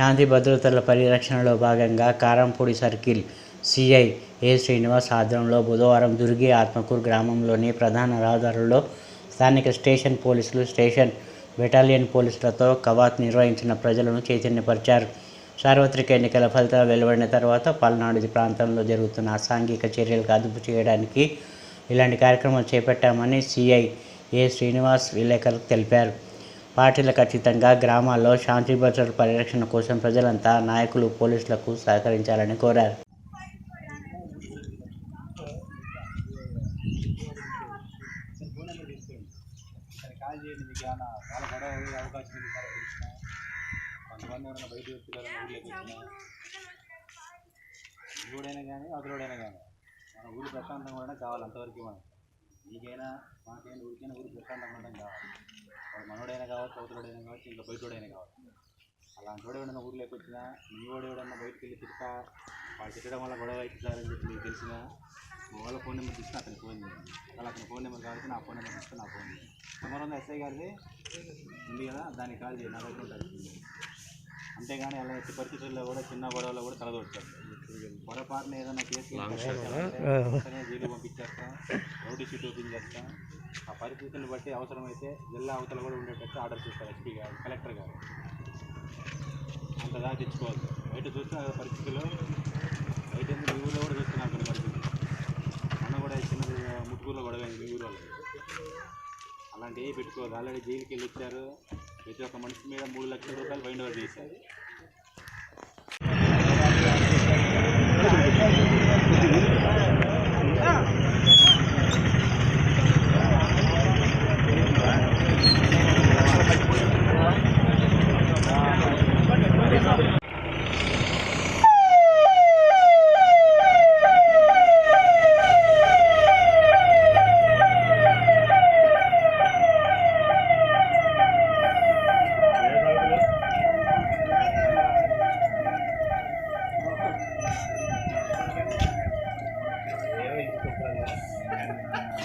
శాంతి భద్రతల పరిరక్షణలో భాగంగా Karampudi circle CI A Srinivas ఆధ్వర్యంలో బుధవారం దుర్గి ఆత్మకూరు గ్రామంలోని ప్రధాన రహదారుల్లో స్థానిక స్టేషన్ పోలీసులు స్టేషన్ బెటాలియన్ పోలీసులతో కవాత్ నిర్వహించిన ప్రజలను చైతన్యపరిచారు. సార్వత్రిక ఎన్నికల ఫలితాలు వెలువడిన తర్వాత పల్నాడు ప్రాంతంలో జరుగుతున్న అసాంఘిక చర్యలకు అదుపు చేయడానికి ఇలాంటి కార్యక్రమాలు చేపట్టామని సిఐ ఏ శ్రీనివాస్ విలేకరులకు తెలిపారు. పార్టీలకు అతీతంగా గ్రామాల్లో శాంతి భద్రతల పరిరక్షణ కోసం ప్రజలంతా నాయకులు పోలీసులకు సహకరించాలని కోరారు. ఎవడైనా కాల్ చాలా గొడవ అవకాశం కొంతమంది ఊడైనా కానీ అతడైనా కానీ మన ఊరు ప్రశాంతంగా ఉండడం కావాలి అంతవరకు మనం. మీకైనా మాకైనా ఊరికైనా ఊరు ప్రశాంతంగా ఉండడం కావాలి. వాడు మనోడైనా కావచ్చు అవతలడైనా కావచ్చు ఇంకా బయటోడైనా కావచ్చు. అలాంటి వాడు ఎవడన్నా ఊర్లోకి వచ్చినా మీ వాడు ఎవడన్నా బయటకు వెళ్ళి తిట్టా వాళ్ళు తిట్టడం వల్ల గొడవ అవుతుందని చెప్పి మీకు తెలిసిన వాళ్ళ ఫోన్ నెంబర్ తీసుకుని అతని ఫోన్ చేయండి. అలా అతని ఫోన్ నెంబర్ కాబట్టి నా ఫోన్ నెంబర్ తీసుకుని నా ఫోన్ చేయండి. నెంబర్ ఉంది ఎస్ఐ గారిది. ఉంది కదా దానికి కాల్ చేయండి నా దగ్గర ఉంటుంది అంతేగాని అలా ఎట్టి పరిస్థితుల్లో కూడా చిన్న గొడవలో కూడా తలదొచ్చారు పొరపాటున ఏదైనా కేసు జైలు పంపించేస్తాం రౌడీ షీట్ ఓపెన్ చేస్తాం ఆ పరిస్థితులను బట్టి అవసరమైతే జిల్లా అవతల కూడా ఉండేటట్టు ఆర్డర్ చేస్తారు ఎస్పీ గారు కలెక్టర్ గారు. అంత దాకా తెచ్చుకోవద్దు. బయట చూస్తున్నా కదా పరిస్థితులు బయట మీ ఊళ్ళో కూడా చూస్తున్నాం కొన్ని పరిస్థితులు మొన్న కూడా చిన్నది ముట్టుకూరులో గొడవ అయింది మీ ఊరు వాళ్ళు అలాంటివి పెట్టుకోవద్దు. ఆల్రెడీ జైలుకి వెళ్ళి వచ్చారు. ప్రతి ఒక్క మనిషి మీద మూడు లక్షల రూపాయలు బైండ్ ఓవర్ చేశారు.